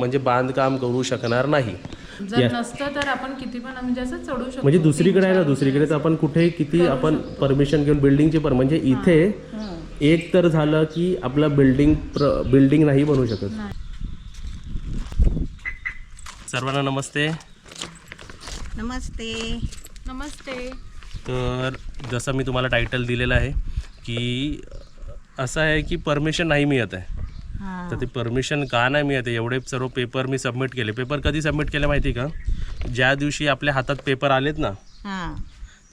म्हणजे बांधकाम करू शकणार नाही. जर नसतं तर आपण किती पण म्हणजे असं चढू शकतो. म्हणजे दुसरीकडे आहे ना दुसरीकडे तर आपण कुठे किती आपण परमिशन घेऊन बिल्डिंगची पर म्हणजे इथे एक तर झालं की आपलं बिल्डिंग बिल्डिंग नाही बनवू शकत. सर्वांना नमस्ते. नमस्ते. नमस्ते. तर जसं मी तुम्हाला टायटल दिलेलं आहे की असं आहे की परमिशन नाही मिळत आहे. तर ते परमिशन का नाही मिळत एवढे सर्व पेपर मी सबमिट केले. पेपर कधी सबमिट केले माहिती का? ज्या दिवशी आपल्या हातात पेपर आलेत ना हां.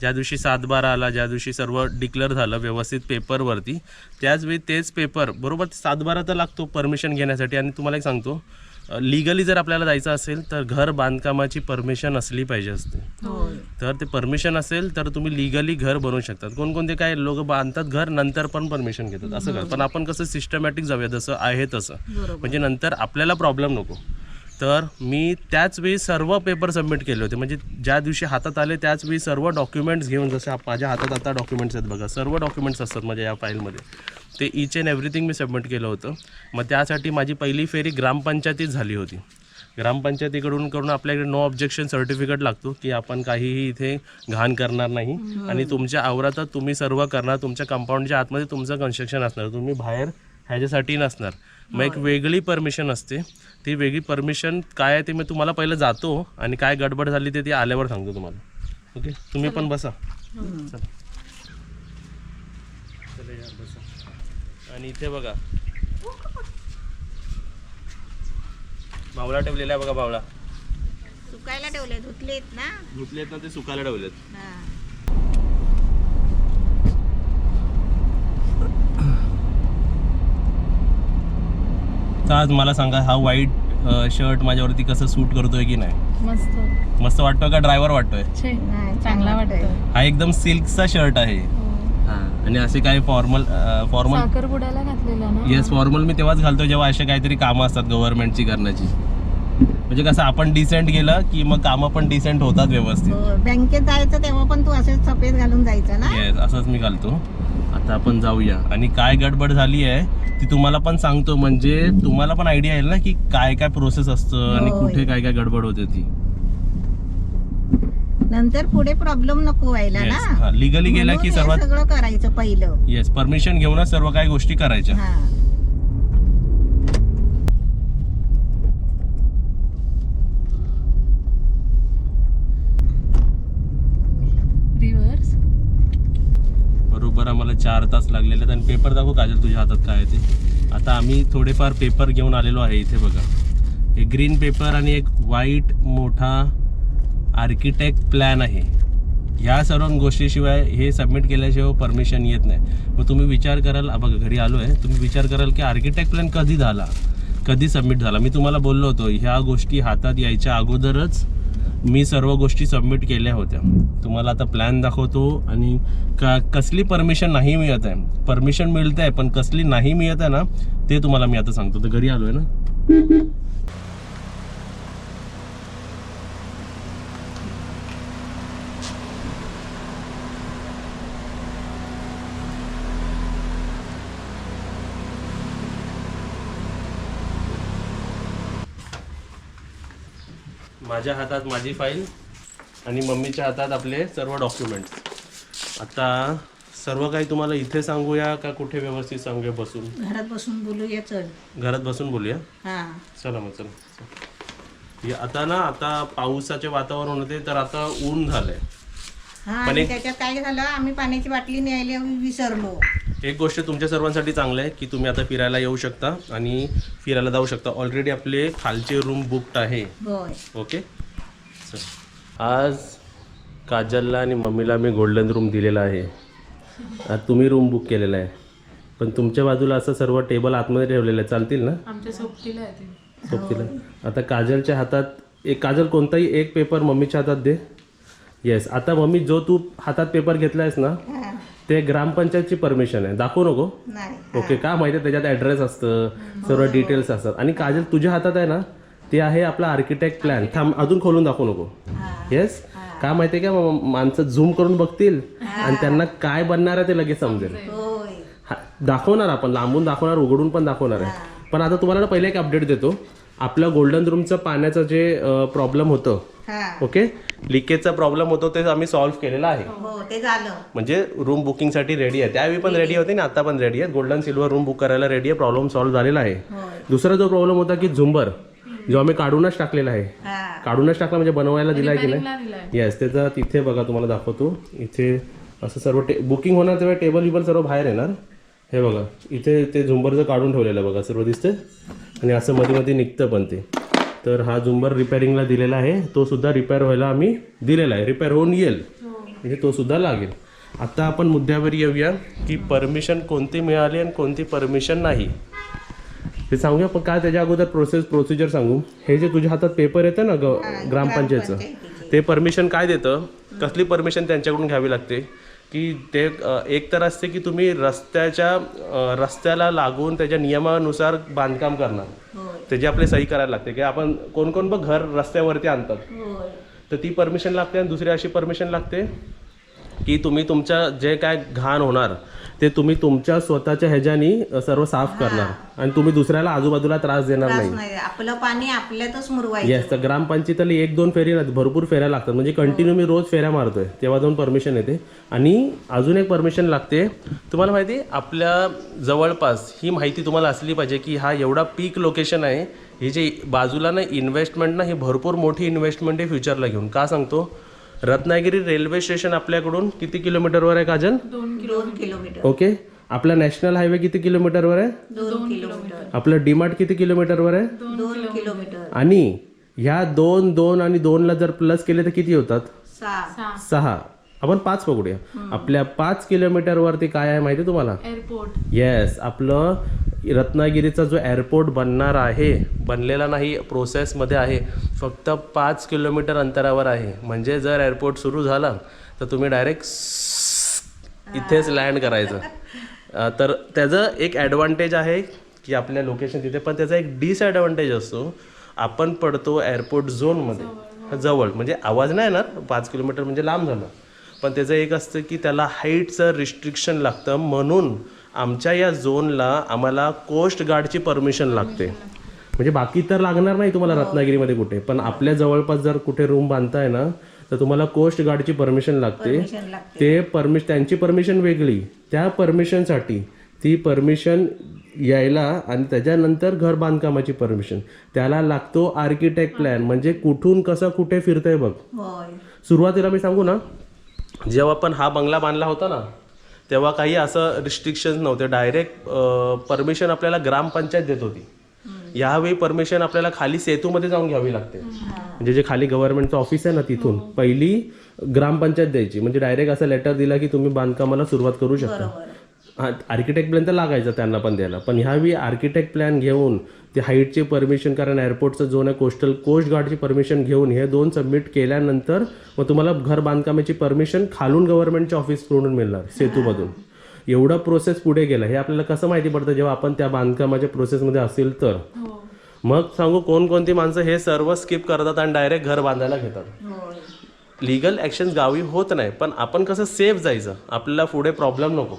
ज्या दिवशी सातबारा आला ज्या दिवशी सर्व डिक्लेअर झालं व्यवस्थित पेपरवरती त्याच वेळी तेच पेपर बरोबर सातबारा तर लागतो परमिशन घेण्यासाठी. आणि तुम्हाला एक सांगतो लिगली जर आपल्याला जायचं असेल तर घर बांधकामाची परमिशन असली पाहिजे असते. होय तर ते परमिशन असेल तर तुम्ही लिगली घर बनवू शकतात. कोणकोणते काय लोक बांधतात घर नंतर पण परमिशन घेतात. असं कर पण आपण कसं सिस्टमॅटिक जाऊया जसं आहे तसं. म्हणजे नंतर आपल्याला प्रॉब्लेम नको. तर मी त्याच वेळी सर्व पेपर सबमिट केले होते. म्हणजे ज्या दिवशी हातात आले त्याच वेळी सर्व डॉक्युमेंट्स घेऊन जसे आप- माझ्या हातात आता डॉक्युमेंट्स आहेत बघा सर्व डॉक्युमेंट्स असतात माझ्या या फाईलमध्ये ते इच अँड एव्हरीथिंग मी सबमिट केलं होतं. मग त्यासाठी माझी पहिली फेरी ग्रामपंचायतीत झाली होती. ग्रामपंचायतीकडून करून आपल्याकडे नो ऑब्जेक्शन सर्टिफिकेट लागतो की आपण काहीही इथे घाण करणार नाही. आणि तुमच्या आवरातच तुम्ही सर्व करणार तुमच्या कंपाऊंडच्या आतमध्ये तुमचं कन्स्ट्रक्शन असणार. तुम्ही बाहेर ह्याच्यासाठी नसणार. मग एक वेगळी परमिशन असते. ती वेगळी परमिशन काय आहे ते मी तुम्हाला पहिलं जातो आणि काय गडबड झाली ते ती आल्यावर सांगतो तुम्हाला. ओके? तुम्ही पण बसा. चला. बसा. आणि इथे बघा. मावळा ठेवलेला आहे बघा मावळा सुकायला ठेवले धुतलेत ना? धुतलेत ना ते सुकायला ठेवलेत. तर आज मला सांगा हा व्हाईट शर्ट माझ्यावरती कसं सूट करतोय की नाही? मस्त. मस्त वाटतोय का ड्रायव्हर वाटतोय? चांगला वाटतोय. हा एकदम सिल्कचा शर्ट आहे. हा. आणि असे काही फॉर्मल फॉर्मल साखरपुड्याला घातलेला ना? येस फॉर्मल मी तेव्हाच घालतो जेव्हा असे काहीतरी कामं असतात गव्हर्नमेंटची करण्याची. म्हणजे कसं आपण डिसेंट गेलं की मग कामं पण डिसेंट होतात व्यवस्थित. हो बँकेत जायचं तेव्हा पण तू असेच सफेद घालून जायचं ना? येस असंच मी घालतो. आता आपण जाऊया. आणि काय गडबड झाली आहे ती तुम्हाला पण सांगतो. म्हणजे तुम्हाला पण आयडिया येईल ना की काय काय प्रोसेस असतं आणि होय. कुठे काय काय गडबड होते ती. नंतर पुढे प्रॉब्लेम नको व्हायला ना. लिगली गेला की हे सर्वात सगळं करायचं पहिलं. येस परमिशन घेऊनच सर्व काही गोष्टी करायच्या. हा रिव्हर्स बरोबर आम्हाला चार तास लागलेले आहेत आणि पेपर दाखवू काजल तुझ्या हातात काय आहे ते. आता आम्ही थोडेफार पेपर घेऊन आलेलो आहे इथे बघा. एक ग्रीन पेपर आणि एक व्हाईट मोठा आर्किटेक्ट प्लॅन आहे. ह्या सर्व गोष्टीशिवाय हे सबमिट केल्याशिवाय परमिशन येत नाही. मग तुम्ही विचार कराल बघा घरी आलो आहे तुम्ही विचार कराल की आर्किटेक्ट प्लॅन कधी झाला? कधी सबमिट झाला? मी तुम्हाला बोललो होतो ह्या गोष्टी हातात यायच्या अगोदरच मी सर्व गोष्टी सबमिट केल्या होत्या. तुम्हाला आता प्लॅन दाखवतो आणि का कसली परमिशन नाही मिळत आहे. परमिशन मिळत आहे पण कसली नाही मिळत आहे ना ते तुम्हाला मी आता सांगतो. तर घरी आलो आहे ना? माझ्या हातात माझी फाईल आणि मम्मीच्या हातात आपले सर्व डॉक्युमेंट्स आता सर्व काही तुम्हाला इथे सांगूया का कुठे व्यवस्थित सांगूया बसून? घरात बसून बोलूया चल. घरात बसून बोलूया? हा. चला मग चला. आता ना आता पावसाचे वातावरण होते तर आता ऊन झालंय. हा पण आणि एक- त्याच्यात काय झालं आम्ही पाण्याची बाटली न्यायला विसरलो. एक गोष्ट तुमच्या सर्वांसाठी चांगलं आहे की तुम्ही आता फिरायला येऊ शकता आणि फिरायला जाऊ शकता. ऑलरेडी आपले खालचे रूम बुकड आहे. होय. ओके. आज काजलला आणि मम्मीला मी गोल्डन रूम दिलेला आहे. आज तुम्ही रूम बुक केलेला आहे. पण तुमच्या बाजूला असं सर्व टेबल आतमध्ये ठेवलेलं आहे. चालतील ना? आमच्या सोबतीला आहे ते. सोबतीला? आता काजलच्या हातात एक काजल कोणताही एक पेपर मम्मीच्या हातात दे. येस आता मम्मी जो तू हातात पेपर घेतला आहेस ना हा. ते ग्रामपंचायतची परमिशन आहे. दाखवू नको? नाही. ओके का माहिती आहे? त्याच्यात ॲड्रेस असतं सर्व डिटेल्स असतात. आणि काजल तुझ्या हातात आहे ना ते आहे आपला आर्किटेक्ट प्लॅन थांब अजून खोलून दाखवू नको. येस का माहिती आहे का माणसं झूम करून बघतील आणि त्यांना काय बनणार आहे ते लगेच समजेल. होय. दाखवणार आपण लांबून दाखवणार उघडून पण दाखवणार आहे. पण आता तुम्हाला ना पहिले एक अपडेट देतो. आपलं गोल्डन रूमचं पाण्याचं जे प्रॉब्लेम होतं हा. ओके लिकेजचा प्रॉब्लेम होतो ते आम्ही सॉल्व्ह केलेला आहे. हो ते झालं. म्हणजे रूम बुकिंगसाठी रेडी आहे. त्यावेळी पण रेडी होते आणि आता पण रेडी आहे. गोल्डन सिल्वर रूम बुक करायला रेडी आहे. प्रॉब्लेम सॉल्व्ह झालेला आहे. दुसरा जो प्रॉब्लेम होता की झुंबर. जो आम्ही काढूनच टाकलेला आहे. हा. काढूनच टाकला म्हणजे बनवायला दिलाय की नाही? येस त्याचा तिथे बघा तुम्हाला दाखवतो. इथे असं सर्व टे बुकिंग होणार तेव्हा टेबल विबल सर्व बाहेर येणार. हे बघा इथे ते झुंबरचं काढून ठेवलेलं बघा सर्व दिसते आणि असं मध्ये मध्ये निघतं पण ते. तर हा झुंबर रिपेअरिंगला दिलेला आहे. तो सुद्धा रिपेअर व्हायला आम्ही दिलेला आहे. रिपेअर होऊन येईल. म्हणजे तो सुद्धा लागेल. आता आपण मुद्द्यावर येऊया की परमिशन कोणती मिळाली आणि कोणती परमिशन नाही. हे सांगूया पण काय त्याच्या अगोदर प्रोसेस प्रोसिजर सांगू? हे जे तुझ्या हातात पेपर येतं ना ग ग्रामपंचायतचं ते परमिशन काय देतं? कसली परमिशन त्यांच्याकडून घ्यावी लागते? की ते एक तर असते की तुम्ही रस्त्याच्या रस्त्याला लागून त्याच्या नियमानुसार बांधकाम करणार. त्याची आपली सही करायला लागते की आपण कोण कोण बघ घर रस्त्यावरती आणतात. तर ती परमिशन लागते आणि दुसरी अशी परमिशन लागते की तुम्ही तुमच्या जे काय घाण होणार ते तुम्ही तुमच्या स्वतःच्या ह्याच्यानी सर्व साफ करणार. आणि तुम्ही दुसऱ्याला आजूबाजूला त्रास देणार नाही. आपलं पाणी आपल्यातच मुरवायचं. येस तर ग्रामपंचायतीला एक दोन फेरी नाही भरपूर फेऱ्या लागतात. म्हणजे कंटिन्यू मी रोज फेऱ्या मारतोय. तेव्हा जाऊन परमिशन येते. आणि अजून एक परमिशन लागते. तुम्हाला माहिती आहे, आपल्या जवळपास ही माहिती तुम्हाला असली पाहिजे की हा एवढा पीक लोकेशन आहे. ही जी बाजूला ना इन्व्हेस्टमेंट ना ही भरपूर मोठी इन्व्हेस्टमेंट आहे फ्युचरला घेऊन. का सांगतो? रत्नागिरी रेल्वे स्टेशन आपल्याकडून किती किलोमीटरवर आहे काजल? दोन किलोमीटर. ओके. आपला नॅशनल हायवे किती किलोमीटरवर आहे? दोन किलोमीटर. आपलं डीमार्ट किती किलोमीटरवर आहे? दोन किलोमीटर. आणि ह्या दोन दोन आणि दोनला जर प्लस केले तर किती होतात? सहा. सहा. सहा. आपण पाच पकडूया आपल्या पाच किलोमीटरवरती काय आहे माहिती आहे तुम्हाला? एअरपोर्ट येस आपलं रत्नागिरीचा जो एअरपोर्ट बनणार आहे बनलेला नाही प्रोसेसमध्ये आहे फक्त पाच किलोमीटर अंतरावर आहे. म्हणजे जर एअरपोर्ट सुरू झाला तर तुम्ही डायरेक्ट इथेच लँड करायचं. तर त्याचं एक ॲडव्हान्टेज आहे की आपल्या लोकेशन तिथे पण त्याचा एक डिसॲडव्हान्टेज असतो. आपण पडतो एअरपोर्ट झोनमध्ये जवळ. म्हणजे आवाज नाही येणार पाच किलोमीटर म्हणजे लांब झालं. पण त्याचं एक असतं की त्याला हाईटचं रिस्ट्रिक्शन लागतं. म्हणून आमच्या या झोनला आम्हाला कोस्ट गार्डची परमिशन लागते. म्हणजे बाकी तर लागणार नाही तुम्हाला रत्नागिरीमध्ये कुठे पण आपल्या जवळपास जर कुठे रूम बांधताय ना तर तुम्हाला कोस्ट गार्डची परमिशन लागते. ते परमिश त्यांची परमिशन वेगळी. त्या परमिशनसाठी ती परमिशन यायला आणि त्याच्यानंतर घर बांधकामाची परमिशन त्याला लागतो आर्किटेक्ट प्लॅन म्हणजे कुठून कसं कुठे फिरतंय बघ. सुरुवातीला मी सांगू ना जेव्हा पण हा बंगला बांधला होता ना तेव्हा काही असं रिस्ट्रिक्शन्स नव्हते. डायरेक्ट परमिशन आपल्याला ग्रामपंचायत देत होती. यावेळी परमिशन आपल्याला खाली सेतूमध्ये जाऊन घ्यावी लागते. म्हणजे जे खाली गव्हर्नमेंटचं ऑफिस आहे ना तिथून पहिली ग्रामपंचायत द्यायची. म्हणजे डायरेक्ट असं लेटर दिला की तुम्ही बांधकामाला सुरुवात करू शकता. हा आर्किटेक्ट प्लॅन तर लागायचं त्यांना पण द्यायला. पण ह्यावेळी आर्किटेक्ट प्लॅन घेऊन ते हाईटची परमिशन कारण एअरपोर्टचं झोन आहे कोस्टल कोस्ट गार्डची परमिशन घेऊन हे दोन सबमिट केल्यानंतर मग तुम्हाला घर बांधकामाची परमिशन खालून गव्हर्नमेंटच्या ऑफिसकडून मिळणार सेतूमधून. एवढा प्रोसेस पुढे गेला. हे आपल्याला कसं माहिती पडतं? जेव्हा आपण त्या बांधकामाच्या प्रोसेसमध्ये असेल तर. हो. मग सांगू कोणकोणती माणसं हे सर्व स्किप करतात आणि डायरेक्ट घर बांधायला घेतात? लिगल ॲक्शन गावी होत नाही. पण आपण कसं सेफ जायचं? आपल्याला पुढे प्रॉब्लेम नको.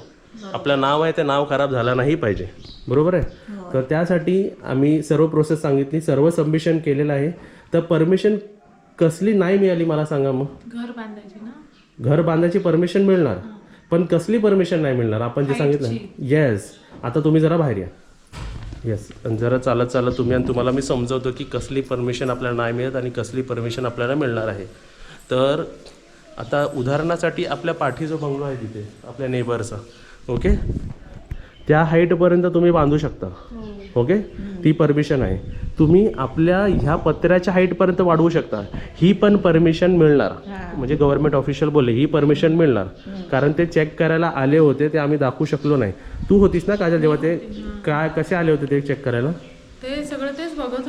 आपलं नाव आहे ते नाव खराब झालं नाही पाहिजे. बरोबर आहे? तर त्यासाठी आम्ही सर्व प्रोसेस सांगितली सर्व सबमिशन केलेलं आहे. तर परमिशन कसली नाही मिळाली मला सांगा मग. घर बांधायचे ना? घर बांधायची परमिशन मिळणार पण कसली परमिशन नाही मिळणार? आपण जे सांगितलं. येस आता तुम्ही जरा बाहेर या. येस जरा चालत चालत तुम्ही आणि तुम्हाला मी समजवतो की कसली परमिशन आपल्याला नाही मिळत आणि कसली परमिशन आपल्याला मिळणार आहे. तर आता उदाहरणासाठी आपल्या पाठी जो बंगलो आहे तिथे आपल्या नेबरचा ओके त्या हाईटपर्यंत तुम्ही बांधू शकता. ओके ती परमिशन आहे. तुम्ही आपल्या ह्या पत्र्याच्या हाईटपर्यंत वाढवू शकता. ही पण परमिशन मिळणार. म्हणजे गव्हर्नमेंट ऑफिशियल बोलले ही परमिशन मिळणार. कारण ते चेक करायला आले होते ते आम्ही दाखवू शकलो नाही. तू होतीस ना काजल जेव्हा ते काय कसे आले होते ते चेक करायला? ते सगळं तेच बघत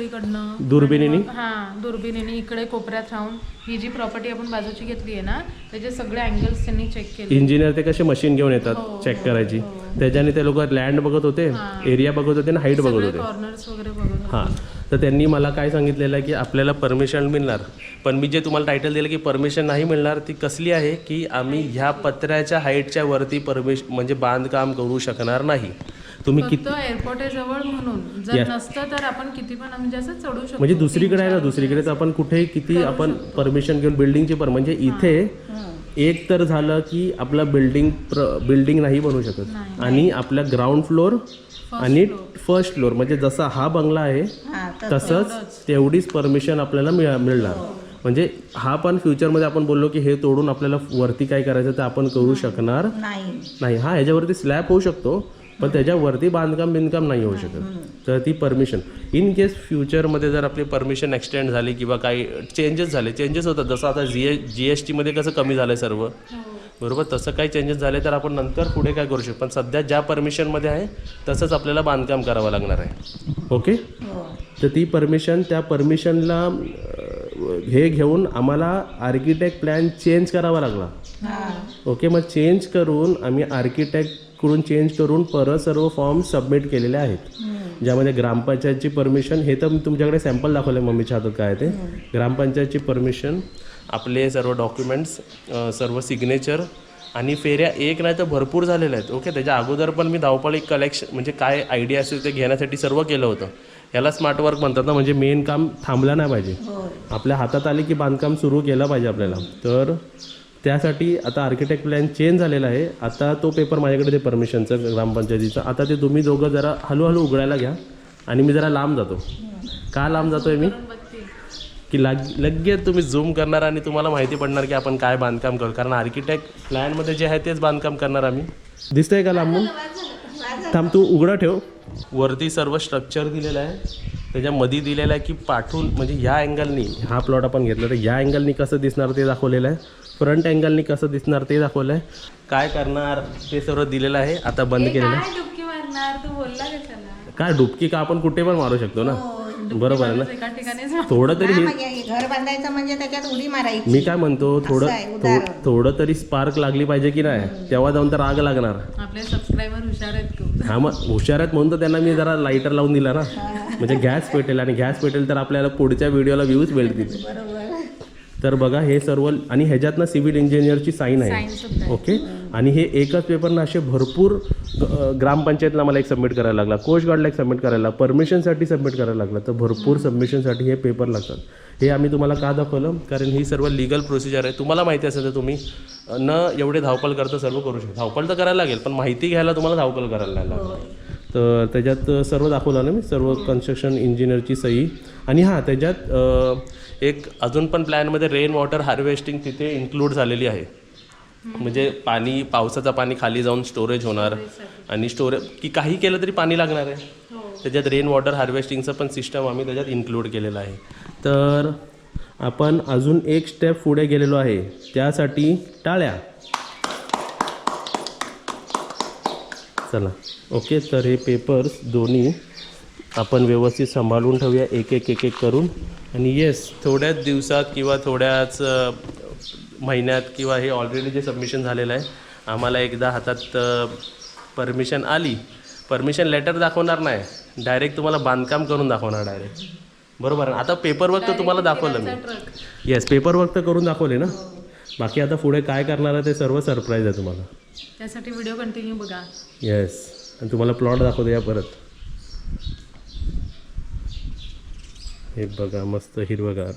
सगळीकडनं दुर्बिणीनी? हा दुर्बिणीने इकडे कोपऱ्यात राहून ही जी प्रॉपर्टी आपण बाजूची घेतली आहे ना त्याचे सगळे अँगल्स त्यांनी चेक केले. इंजिनियर ते कसे मशीन घेऊन येतात चेक करायची. त्याच्याने ते लोक लँड बघत होते एरिया बघत होते आणि हाईट बघत होते. कॉर्नर्स वगैरे बघत हां. तर त्यांनी मला काय सांगितलेलं आहे की आपल्याला परमिशन मिळणार. पण मी जे तुम्हाला टायटल दिलं की परमिशन नाही मिळणार ती कसली आहे की आम्ही ह्या पत्र्याच्या हाईटच्या वरती परमिश म्हणजे बांधकाम करू शकणार नाही. तुम्ही किती एअरपोर्ट आहे जवळ म्हणून. जर. नसतं तर आपण किती पण म्हणजे असं चढू शकतो. म्हणजे दुसरीकडे आहे ना दुसरीकडे तर आपण कुठेही किती आपण परमिशन घेऊन बिल्डिंगची पर म्हणजे इथे एक तर झालं की आपला बिल्डिंग बिल्डिंग नाही बनवू शकत. आणि आपल्या ग्राउंड फ्लोर आणि फर्स्ट फ्लोर म्हणजे जसा हा बंगला आहे हा तर तसंच तेवढीच. परमिशन आपल्याला मिळा मिळणार. म्हणजे हा पण फ्युचरमध्ये आपण बोललो की हे तोडून आपल्याला वरती काय करायचं ते आपण करू शकणार नाही. नाही. हा ह्याच्यावरती स्लॅब होऊ शकतो. पण त्याच्यावरती बांधकाम बिंधकाम नाही होऊ शकत. तर ती परमिशन इन केस फ्युचरमध्ये जर आपली परमिशन एक्सटेंड झाली किंवा काही चेंजेस झाले चेंजेस होतात. जसं आता जी एस जी एस टीमध्ये कसं कमी झालं आहे सर्व बरोबर? तसं काही चेंजेस झाले तर आपण नंतर पुढे काय करू शकतो. पण सध्या ज्या परमिशनमध्ये आहे तसंच आपल्याला बांधकाम करावं लागणार आहे. ओके हो. तर ती परमिशन त्या परमिशनला हे घेऊन आम्हाला आर्किटेक्ट प्लॅन चेंज करावा लागला. हा. ओके मग चेंज करून आम्ही आर्किटेक्टकडून चेंज करून परत सर्व फॉर्म सबमिट केलेले आहेत. ज्यामध्ये ग्रामपंचायतची परमिशन हे तर मी तुमच्याकडे सॅम्पल दाखवलं मम्मीच्या हातात काय ते. ग्रामपंचायतची परमिशन आपले सर्व डॉक्युमेंट्स सर्व सिग्नेचर आणि फेऱ्या एक नाही तर भरपूर झालेल्या आहेत. ओके त्याच्या अगोदर पण मी धावपळी कलेक्शन म्हणजे काय आयडिया असेल ते घेण्यासाठी सर्व केलं होतं. याला स्मार्ट वर्क म्हणतात ना म्हणजे मेन काम थांबलं नाही पाहिजे. आपल्या हातात आले की बांधकाम सुरू केलं पाहिजे आपल्याला. तर त्यासाठी आता आर्किटेक्ट प्लॅन चेंज झालेला आहे. आता तो पेपर माझ्याकडे ते परमिशनचं ग्रामपंचायतीचं. आता ते तुम्ही दोघं जरा हळूहळू उघडायला घ्या आणि मी जरा लांब जातो. का लांब जातो आहे मी? की लाग लगेच तुम्ही झूम करणार आणि तुम्हाला माहिती पडणार की आपण काय बांधकाम करू. कारण आर्किटेक्ट प्लॅनमध्ये जे आहे तेच बांधकाम करणार आम्ही. दिसतंय का लांबून? थांब तू उघडं ठेव. वरती सर्व स्ट्रक्चर दिलेलं आहे. त्याच्या मध्ये दिलेलं आहे की पाठून म्हणजे ह्या अँगलनी हा प्लॉट आपण घेतला तर ह्या अँगलनी कसं दिसणार ते दाखवलेलं आहे. फ्रंट अँगलनी कसं दिसणार ते दाखवलं आहे. काय करणार? ते सर्व दिलेलं आहे. आता बंद केलेलं आहे. काय डुबकी काय का आपण कुठे पण मारू शकतो ना? बरोबर आहे ना? एका ठिकाणीच थोडं तरी हा, हे घर बांधायचं म्हणजे त्याच्यात उडी मारायची. मी काय म्हणतो थोडं असं आहे, थो- उदाहरण. थोडं तरी स्पार्क लागली पाहिजे की नाही? तेव्हा जाऊन तर आग लागणार. आपले सबस्क्रायबर हुशार आहेत खूप. हा मग हुशार आहेत म्हणून तर त्यांना मी जरा लाईटर लावून दिला ना. म्हणजे गॅस पेटेल आणि गॅस पेटेल तर आपल्याला पुढच्या व्हिडिओला व्ह्यूज मिळतील बरोबर. तर बघा हे सर्व आणि ह्याच्यात ना सिव्हिल इंजिनियरची साईन आहे. ओके? आणि हे एकच पेपरना असे भरपूर ग्रामपंचायतला मला एक सबमिट करायला लागला. कोस्ट गार्डला एक सबमिट करायला लागला. परमिशनसाठी सबमिट करायला लागला. तर भरपूर सबमिशनसाठी हे पेपर लागतात. हे आम्ही तुम्हाला का दाखवलं? कारण ही सर्व लिगल प्रोसिजर आहे. तुम्हाला माहिती असेल तर तुम्ही न एवढे धावपळ करता सर्व करू शकता. धावपळ तर करायला लागेल पण माहिती घ्यायला तुम्हाला धावपळ करायला लागेल. तर त्याच्यात सर्व दाखवलं ना मी सर्व कन्स्ट्रक्शन इंजिनियरची सही. आणि हां त्याच्यात एक अजून पण प्लॅनमध्ये रेन वॉटर हार्वेस्टिंग तिथे इन्क्लूड झालेली आहे. म्हणजे पाणी पावसाचं पाणी खाली जाऊन स्टोरेज होणार. आणि स्टोरेज की काही केलं तरी पाणी लागणार आहे. त्याच्यात रेन वॉटर हार्वेस्टिंगचं पण सिस्टम आम्ही त्याच्यात इन्क्लूड केलेलं आहे. तर आपण अजून एक स्टेप पुढे गेलेलो आहे. त्यासाठी टाळ्या. चला. ओके तर हे पेपर्स दोन्ही आपण व्यवस्थित सांभाळून ठेवूया एक एक एक एक करून. आणि येस थोड्याच दिवसात किंवा थोड्याच महिन्यात किंवा हे ऑलरेडी जे सबमिशन झालेलं आहे आम्हाला एकदा हातात परमिशन आली. परमिशन लेटर दाखवणार नाही. डायरेक्ट तुम्हाला बांधकाम करून दाखवणार डायरेक्ट बरोबर. आता पेपर वर्क तर तुम्हाला दाखवलं मी. येस पेपर वर्क तर करून दाखवले ना? बाकी आता पुढे काय करणार आहे ते सर्व सरप्राईज आहे तुम्हाला. त्यासाठी व्हिडिओ कंटिन्यू बघा. येस आणि तुम्हाला प्लॉट दाखवतो या परत. हे बघा मस्त हिरवगार.